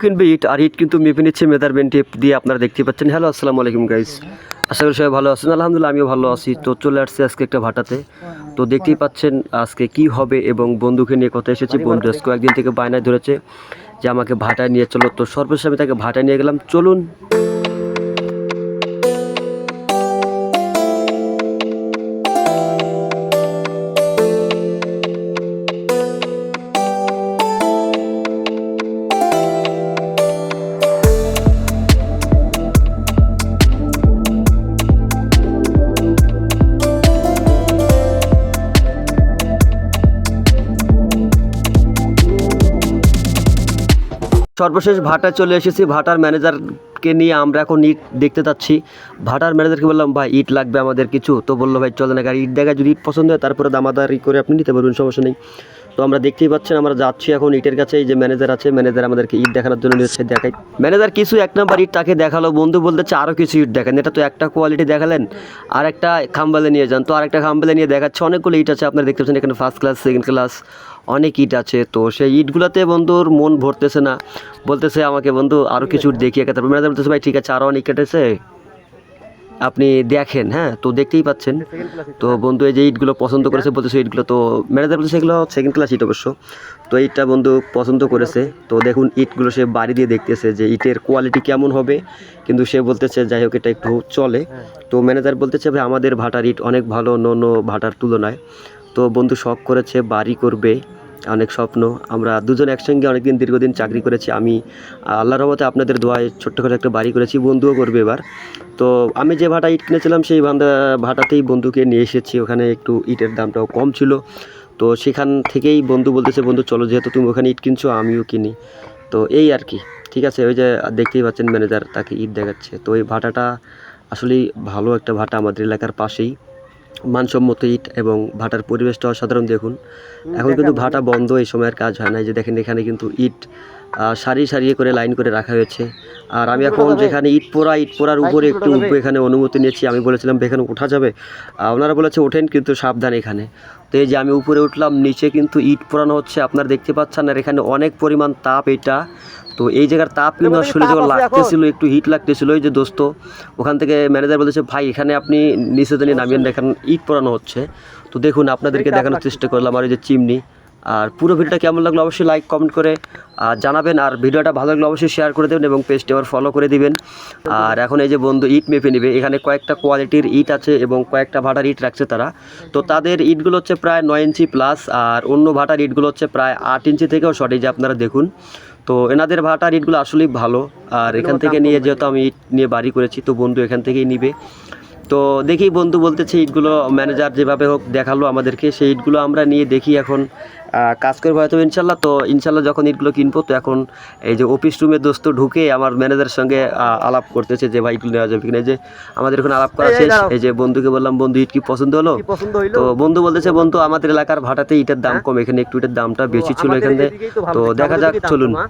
কিনবে ইট আর ইট কিন্তু মেপে নিচ্ছে টেপ দিয়ে আপনারা দেখতে পাচ্ছেন। হ্যালো, আসসালামু আলাইকুম গাইজ আশা করি সবাই ভালো আছেন। আলহামদুলিল্লাহ, আমিও ভালো আছি। তো চলে আসছি আজকে একটা ভাটাতে। তো দেখতেই পাচ্ছেন আজকে কি হবে এবং বন্ধুকে নিয়ে কথা এসেছি। বন্ধু আজকে একদিন থেকে বায়নায় ধরেছে যে আমাকে ভাটায় নিয়ে চলো। তো সর্বশেষ আমি তাকে ভাটায় নিয়ে গেলাম। চলুন। সর্বশেষ ভাটায় চলে এসেছি। ভাটার ম্যানেজারকে নিয়ে আমরা এখন ইট দেখতে যাচ্ছি। ভাটার ম্যানেজারকে বললাম, ভাই, ইট লাগবে আমাদের কিছু। তো বলল, ভাই চলে না গাড়ি ইট দেখা, যদি ইট পছন্দ হয়, তারপরে দামাদারি করে আপনি নিতে পারবেন, সমস্যা নেই। তো আমরা দেখতেই পাচ্ছেন, আমরা যাচ্ছি এখন ইটের কাছে, এই যে ম্যানেজার আছে ম্যানেজার আমাদেরকে ইট দেখানোর জন্য নিয়ে হচ্ছে দেখাই। ম্যানেজার কিছু এক নাম্বার ইট তাকে দেখাল, বন্ধু বলতেছে আরও কিছু ইট দেখেন, এটা তো একটা কোয়ালিটি দেখালেন, আর একটা খাম্বালে নিয়ে যান। তো আর একটা খাম্বালে নিয়ে দেখাচ্ছে, অনেকগুলো ইট আছে, আপনারা দেখতে পাচ্ছেন এখানে ফার্স্ট ক্লাস সেকেন্ড ক্লাস অনেক ইট আছে। তো সেই ইটগুলোতে বন্ধুর মন ভরতেছে না, বলতেছে আমাকে, বন্ধু আরও কিছু ইট দেখিয়ে তারপর ম্যানেজার বলতেছে, ভাই, ঠিক আছে আরও অনেক কেটেছে আপনি দেখেন হ্যাঁ? তো দেখতেই পাচ্ছেন। তো বন্ধু, এই যে ইটগুলো পছন্দ করেছে বলতেছে ইটগুলো তো ম্যানেজার বলছে সেগুলো সেকেন্ড ক্লাস ইট অবশ্য। তো ইটটা বন্ধু পছন্দ করেছে। তো দেখুন, ইটগুলো সে বাড়ি দিয়ে দেখতেছে যে ইটের কোয়ালিটি কেমন হবে। কিন্তু সে বলতেছে, যাই হোক, এটা একটু চলে। তো ম্যানেজার বলতেছে, ভাই, আমাদের ভাটার ইট অনেক ভালো। অন্য অন্য ভাটার তুলনায়। তো বন্ধু, শখ করেছে, বাড়ি করবে। অনেক স্বপ্ন। আমরা দুজন একসঙ্গে অনেকদিন দীর্ঘদিন চাকরি করেছি। আমি আল্লাহর রহমতে আপনাদের দোয়ায় ছোট্ট করে একটা বাড়ি করেছি, বন্ধুও করবে এবার। তো আমি যে ভাটা ইট কিনেছিলাম, সেই ভান্ডা ভাটাতেই বন্ধুকে নিয়ে এসেছি। ওখানে একটু ইটের দামটাও কম ছিল। তো সেখান থেকেই বন্ধু বলতেছে, বন্ধু, চলো, যেহেতু তুমি ওখানে ইট কিনছো, আমিও কিনি। তো এই আর কি। ঠিক আছে, ওই যে দেখতেই পাচ্ছেন ম্যানেজার তাকে ইট দেখাচ্ছে। তো এই ভাটাটা আসলেই ভালো একটা ভাটা আমাদের এলাকার পাশেই। মানসম্মত ইট এবং ভাটার পরিবেশটা অসাধারণ দেখুন। এখন কিন্তু ভাটা বন্ধ এই সময়ের কাজ হয় না। এই যে দেখেন এখানে কিন্তু ইট সারি সারিয়ে করে লাইন করে রাখা হয়েছে। আর আমি এখন যেখানে ইট পোড়া ইট পোড়ার উপরে একটু উঠবো এখানে অনুমতি নিয়েছি। আমি বলেছিলাম এখানে ওঠা যাবে? আহ, ওনারা বলেছে ওঠেন কিন্তু সাবধান এখানে। তো এই যে আমি উপরে উঠলাম নিচে কিন্তু ইট পোড়ানো হচ্ছে আপনারা দেখতে পাচ্ছেন আর এখানে অনেক পরিমাণ তাপ এটা। তো এই জায়গার তাপ কিন্তু আসলে যখন লাগতেছিল একটু হিট লাগতেছিল ওই যে দোস্ত ওখান থেকে ম্যানেজার বলেছে ভাই এখানে আপনি নিচে জানি নামিয়ে দেখেন ইট পোড়ানো হচ্ছে। তো দেখুন আপনাদেরকে দেখানোর চেষ্টা করলাম আর এই যে চিমনি আর পুরো ভিডিওটা কেমন লাগল অবশ্যই লাইক কমেন্ট করে জানাবেন। আর ভিডিওটা ভালো লাগলে অবশ্যই শেয়ার করে দেবেন এবং পেজটি আবার ফলো করে দিবেন। আর এখন এই যে বন্ধু ইট মেপে নেবে এখানে কয়েকটা কোয়ালিটির ইট আছে এবং কয়েকটা ভাটার ইট রাখছে তারা। তো তাদের ইটগুলো হচ্ছে প্রায় নয় ইঞ্চি প্লাস আর অন্য ভাটার ইটগুলো হচ্ছে প্রায় আট ইঞ্চি থেকেও শর্ট এই যে আপনারা দেখুন। তো এনাদের ভাটার ইটগুলো আসলেই ভালো। আর এখান থেকে নিয়ে যেহেতু আমি ইট নিয়ে বাড়ি করেছি তো বন্ধু এখান থেকেই নিবে। তো দেখি বন্ধু বলতেছে ইটগুলো ম্যানেজার যেভাবে হোক দেখাল আমাদেরকে। সেই ইটগুলো আমরা নিয়ে দেখি এখন কাজ করব হয়তো ইনশাল্লাহ। তো ইনশাল্লাহ যখন ইটগুলো কিনবো তো এখন এই যে অফিস রুমে দোস্ত ঢুকে আমার ম্যানেজারের সঙ্গে আলাপ করতেছে যে ভাই ইটগুলো নেওয়া যাবে কিনা? এই যে আমাদের এখন আলাপ করা শেষ। এই যে বন্ধুকে বললাম বন্ধু ইট কি পছন্দ হলো? তো বন্ধু বলতেছে বন্ধু আমাদের এলাকার ভাটাতে ইটের দাম কম এখানে একটু ইটের দামটা বেশি ছিল এখানে তো দেখা যাক চলুন। হ্যাঁ?